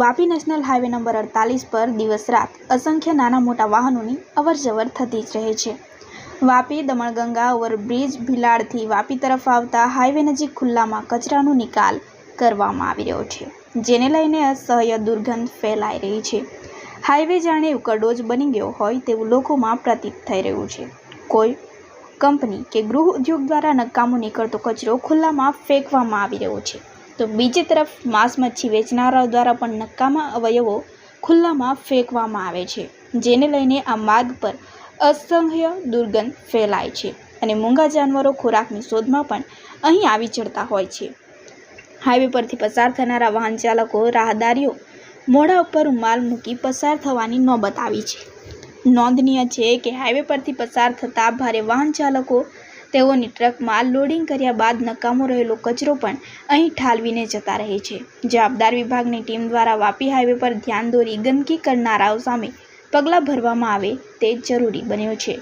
Vapi national highway number અડતાલીસ પર દિવસ રાત અસંખ્ય નાના મોટા વાહનોની અવરજવર થતી જ રહે છે. વાપી, દમણગંગા ઓવરબ્રિજ ભિલાડથી વાપી તરફ આવતા હાઈવે નજીક ખુલ્લામાં કચરાનો નિકાલ કરવામાં આવી રહ્યો છે, જેને લઈને અસહ્ય દુર્ગંધ ફેલાઈ રહી છે. હાઈવે જાણે ઉકરડોજ બની ગયો હોય તેવું લોકોમાં પ્રતીત થઈ રહ્યું છે. કોઈ કંપની કે ગૃહ ઉદ્યોગ દ્વારા નકામો નીકળતો કચરો ખુલ્લામાં ફેંકવામાં આવી રહ્યો છે. તો બીજી તરફ માંસ મચ્છી વેચનારાઓ દ્વારા પણ નકામા અવયવો ખુલ્લામાં ફેંકવામાં આવે છે, જેને લઈને આ માર્ગ પર અસંખ્ય દુર્ગંધ ફેલાય છે અને મૂંગા જાનવરો ખોરાકની શોધમાં પણ અહીં આવી ચડતા હોય છે. હાઈવે પરથી પસાર થનારા વાહન ચાલકો, રાહદારીઓ મોઢા ઉપર માલ મૂકી પસાર થવાની નોબત આવી છે. નોંધનીય છે કે હાઈવે પરથી પસાર થતા ભારે વાહન ચાલકો તેઓની ટ્રકમાં લોડિંગ કર્યા બાદ નકામો રહેલો કચરો પણ અહીં ઠાલવીને જતા રહે છે. જવાબદાર વિભાગની ટીમ દ્વારા વાપી હાઈવે પર ધ્યાન દોરી ગંદકી કરનારાઓ સામે પગલાં ભરવામાં આવે તે જરૂરી બન્યો છે.